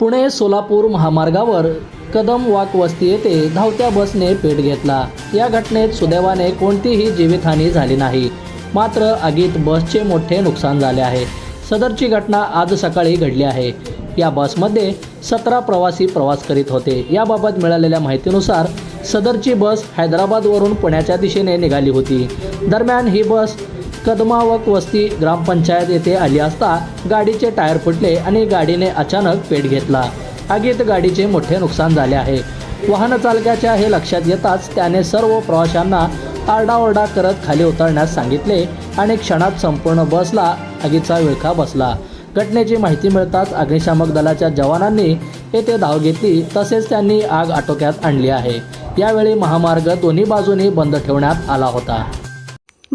पुणे सोलापूर महामार्गावर कदम वाक वस्ती येथे धावत्या बसने पेट घेतला. या घटनेत सुदैवाने कोणतीही जीवितहानी झाली नाही. मात्र आगीत बसचे मोठे नुकसान झाले आहे. सदरची घटना आज सकाळी घडली आहे. या बसमध्ये सतरा प्रवासी प्रवास करीत होते. याबाबत मिळालेल्या माहितीनुसार सदरची बस हैदराबादवरून पुण्याच्या दिशेने निघाली होती. दरम्यान ही बस कदमावक वस्ती ग्रामपंचायत येथे आली असता गाडीचे टायर फुटले आणि गाडीने अचानक पेट घेतला. आगीत गाडीचे मोठे नुकसान झाले आहे. वाहन चालकाच्या हे लक्षात येताच त्याने सर्व प्रवाशांना आरडाओरडा करत खाली उतरण्यास सांगितले आणि क्षणात संपूर्ण बसला आगीचा विळखा बसला. घटनेची माहिती मिळताच अग्निशामक दलाच्या जवानांनी येथे धाव घेतली तसेच त्यांनी आग आटोक्यात आणली आहे. यावेळी महामार्ग दोन्ही बाजूनी बंद ठेवण्यात आला होता.